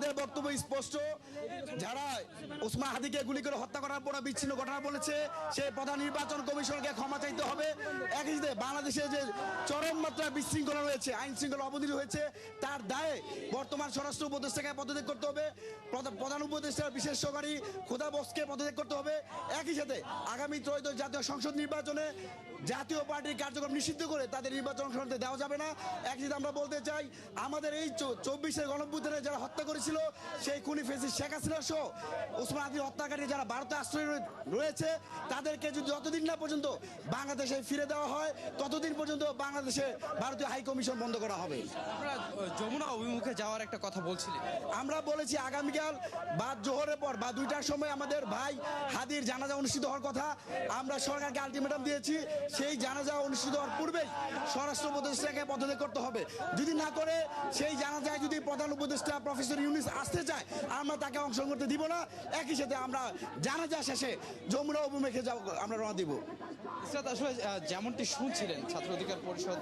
আমাদের বক্তব্য স্পষ্ট। যারা উসমা হাদিকে গুলি করে হত্যা করার পর বিচ্ছিন্ন ঘটনা বলেছে, সেই প্রধান নির্বাচন কমিশনকে ক্ষমা চাইতে হবে একই সাথে বাংলাদেশে যে চরম মাত্রায় বিশৃঙ্খলা রয়েছে, আইন শৃঙ্খলা অবনতি হয়েছে, তার দায়ে বর্তমান স্বরাষ্ট্র উপদেষ্টাকে পদত্যাগ করতে হবে। প্রধান উপদেষ্টার বিশেষ সহকারী খোদা বসকে পদত্যাগ করতে হবে। একই সাথে আগামী ত্রয়োদশ জাতীয় সংসদ নির্বাচনে জাতীয় পার্টির কার্যক্রম নিষিদ্ধ করে তাদের নির্বাচন অংশগ্রহণ দেওয়া যাবে না। একই সাথে আমরা বলতে চাই, আমাদের এই চব্বিশের গণভ্যুত্থানে যারা হত্যা করেছিল, সেই খুনি ফেসি শেখ হাসিনা সহ ওসমান আদি হত্যাকারী যারা ভারতে আশ্রয় রয়েছে, তাদেরকে যদি যতদিন না পর্যন্ত বাংলাদেশে ফিরে দেওয়া হয় ততদিন পর্যন্ত বাংলাদেশে ভারতীয় হাই কমিশন বন্ধ করা হবে। যমুনা অভিমুখে যাওয়ার একটা কথা বলছিলেন আমরা বলেছি আগামীকাল বা জোহরের পর বা দুইটার সময় আমাদের ভাই হাদির জানাজা অনুষ্ঠিত হওয়ার কথা আমরা সরকারকে আলটিমেটাম দিয়েছি। সেই জানাজা অনুষ্ঠিত হওয়ার পূর্বেই স্বরাষ্ট্র উপদেষ্টাকে পদত্যাগ করতে হবে। যদি না করে সেই জানাজায় যদি প্রধান উপদেষ্টা প্রফেসর ইউনিস আসতে চায় আমরা তাকে অংশগ্রহণ করতে দিব না। একই সাথে আমরা জানাজা শেষে যমুনা অভিমুখে যাও আমরা রওনা দিব। আসলে যেমনটি শুনছিলেন ছাত্র অধিকার পরিষদ